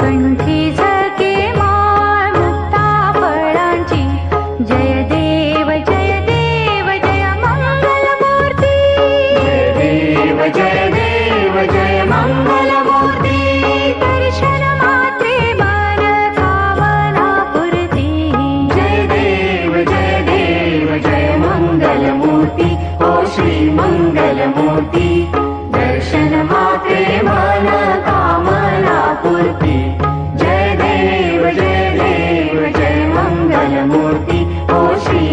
कंठी झके माळ मुक्ता फळांची जय देव जय देव जय मंगल मूर्ती जय देव जय देव जय दर्शन मङ्गलमूर्ति ओ श्री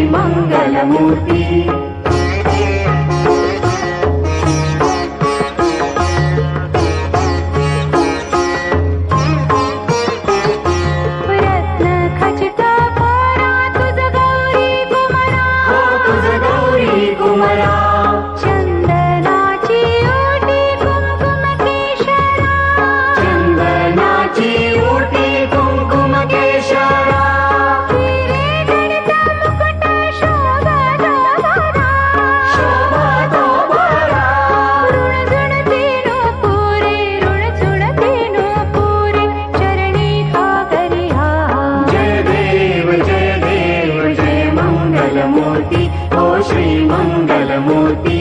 ओ श्री मङ्गलमूर्ति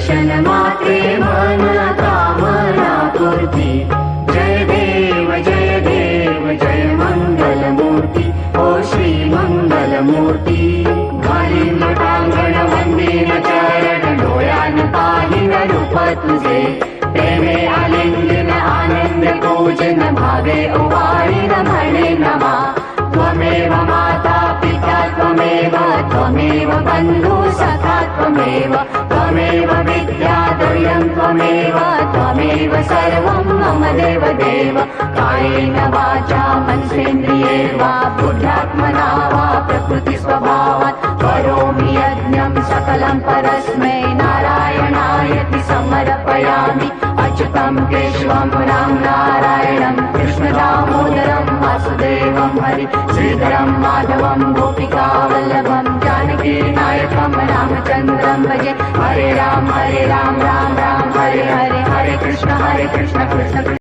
दर्शन मात्रे मन कामना पूर्ति जय देव जय देव जय मङ्गलमूर्ति ओ श्री मङ्गलमूर्ति घालीन टाङ्गण वन्दिन चरण डोळ्यान पाहिन रूप तुझे प्रेमे आलिंगन आनंद पूजन भावे उवाळीन म्हणे नमा। त्वमेव माता पिता त्वमेव त्वमेव बन्धु सखा त्वमेव त्वमेव त्वमेव त्वमेव सर्वं मम देव देव कायेन वाचा मनसेन्द्रिये वा बुद्ध्यात्मना वा प्रकृतिस्वभावात्। करोमि यज्ञं सकलं परस्मै नारायणायति समर्पयामि। अच्युतं केशवं राम नारायणं कृष्णदामोदरं वासुदेवं हरि श्रीधरं माधवं गोपिकावल्लभं जानकी नायकं रामचन्द्रं भजे हरे राम हरे राम राम राम हरे हरे हरे कृष्ण हरे कृष्ण कृष्ण